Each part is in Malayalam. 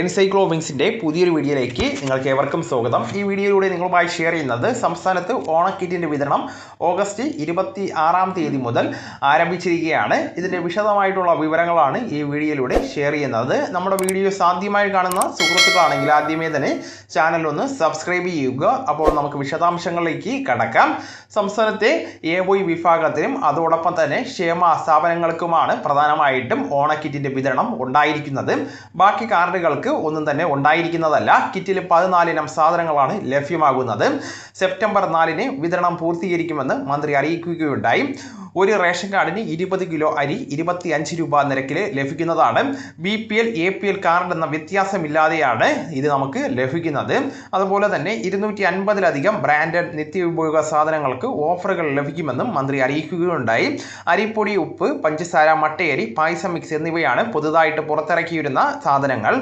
എൻസൈക്ലോവിങ്സിന്റെ പുതിയൊരു വീഡിയോയിലേക്ക് നിങ്ങൾക്ക് ഏവർക്കും സ്വാഗതം. ഈ വീഡിയോയിലൂടെ നിങ്ങളുമായി ഷെയർ ചെയ്യുന്നത് സംസ്ഥാനത്ത് ഓണക്കിറ്റിന്റെ വിതരണം ഓഗസ്റ്റ് ഇരുപത്തി ആറാം തീയതി മുതൽ ആരംഭിച്ചിരിക്കുകയാണ്. ഇതിന്റെ വിശദമായിട്ടുള്ള വിവരങ്ങളാണ് ഈ വീഡിയോയിലൂടെ ഷെയർ ചെയ്യുന്നത്. നമ്മുടെ വീഡിയോ സാധ്യമായി കാണുന്ന സുഹൃത്തുക്കളാണെങ്കിൽ ആദ്യമേ തന്നെ ചാനൽ ഒന്ന് സബ്സ്ക്രൈബ് ചെയ്യുക. അപ്പോൾ നമുക്ക് വിശദാംശങ്ങളിലേക്ക് കടക്കാം. സംസ്ഥാനത്തെ എ വൈ വിഭാഗത്തിനും അതോടൊപ്പം തന്നെ ക്ഷേമ സ്ഥാപനങ്ങൾക്കുമാണ് പ്രധാനമായിട്ടും ഓണക്കിറ്റിന്റെ വിതരണം ഉണ്ടായിരിക്കുന്നത്. ബാക്കി കാർഡുകൾക്ക് ഒന്നും തന്നെ ഉണ്ടായിരിക്കുന്നതല്ല. കിറ്റിൽ പതിനാലിനം സാധനങ്ങളാണ് ലഭ്യമാകുന്നത്. സെപ്റ്റംബർ നാലിന് വിതരണം പൂർത്തീകരിക്കുമെന്ന് മന്ത്രി അറിയിക്കുകയുണ്ടായി. ഒരു റേഷൻ കാർഡിന് ഇരുപത് കിലോ അരി ഇരുപത്തി അഞ്ച് രൂപ നിരക്കിൽ ലഭിക്കുന്നതാണ്. B P L A P L card എന്ന വ്യത്യാസമില്ലാതെയാണ് ഇത് നമുക്ക് ലഭിക്കുന്നത്. അതുപോലെ തന്നെ ഇരുന്നൂറ്റി അൻപതിലധികം ബ്രാൻഡഡ് നിത്യോപയോഗ സാധനങ്ങൾക്ക് ഓഫറുകൾ ലഭിക്കുമെന്നും മന്ത്രി അറിയിക്കുകയുണ്ടായി. അരിപ്പൊടി ഉപ്പ് പഞ്ചസാര മട്ടയരി പായസം മിക്സ് എന്നിവയാണ് പുതുതായിട്ട് പുറത്തിറക്കിയിരുന്ന സാധനങ്ങൾ.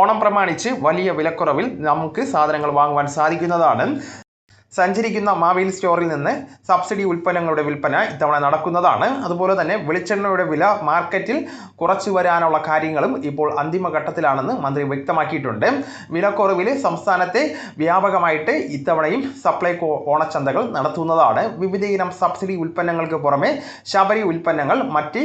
ഓണം പ്രമാണിച്ച് വലിയ വിലക്കുറവിൽ നമുക്ക് സാധനങ്ങൾ വാങ്ങുവാൻ സാധിക്കുന്നതാണ്. സഞ്ചരിക്കുന്ന മാവേലി സ്റ്റോറിൽ നിന്ന് സബ്സിഡി ഉൽപ്പന്നങ്ങളുടെ വിൽപ്പന ഇത്തവണ നടക്കുന്നതാണ്. അതുപോലെ തന്നെ വെളിച്ചെണ്ണയുടെ വില മാർക്കറ്റിൽ കുറച്ചു വരാനുള്ള കാര്യങ്ങളും ഇപ്പോൾ അന്തിമഘട്ടത്തിലാണെന്ന് മന്ത്രി വ്യക്തമാക്കിയിട്ടുണ്ട്. വിലക്കുറവിൽ സംസ്ഥാനത്തെ വ്യാപകമായിട്ട് ഇത്തവണയും സപ്ലൈകോ ഓണച്ചന്തകൾ നടത്തുന്നതാണ്. വിവിധ ഇനം സബ്സിഡി ഉൽപ്പന്നങ്ങൾക്ക് പുറമെ ശബരി ഉൽപ്പന്നങ്ങൾ മറ്റ്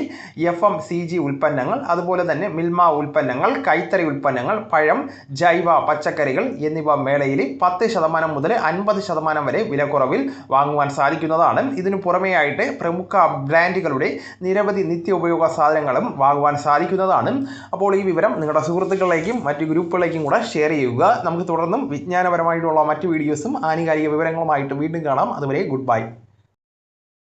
എഫ് എം സി ജി ഉൽപ്പന്നങ്ങൾ അതുപോലെ തന്നെ മിൽമ ഉൽപ്പന്നങ്ങൾ കൈത്തറി ഉൽപ്പന്നങ്ങൾ പഴം ജൈവ പച്ചക്കറികൾ എന്നിവ മേളയിൽ പത്ത് ശതമാനം മുതൽ അൻപത് ശതമാനം വരെ വിലക്കുറവിൽ വാങ്ങുവാൻ സാധിക്കുന്നതാണ്. ഇതിനു പുറമെയായിട്ട് പ്രമുഖ ബ്രാൻഡുകളുടെ നിരവധി നിത്യോപയോഗ സാധനങ്ങളും വാങ്ങുവാൻ സാധിക്കുന്നതാണ്. അപ്പോൾ ഈ വിവരം നിങ്ങളുടെ സുഹൃത്തുക്കളിലേക്കും മറ്റ് ഗ്രൂപ്പുകളിലേക്കും കൂടെ ഷെയർ ചെയ്യുക. നമുക്ക് തുടർന്നും വിജ്ഞാനപരമായിട്ടുള്ള മറ്റ് വീഡിയോസും ആനുകാലിക വിവരങ്ങളുമായിട്ട് വീണ്ടും കാണാം. അതുവരെ ഗുഡ് ബൈ.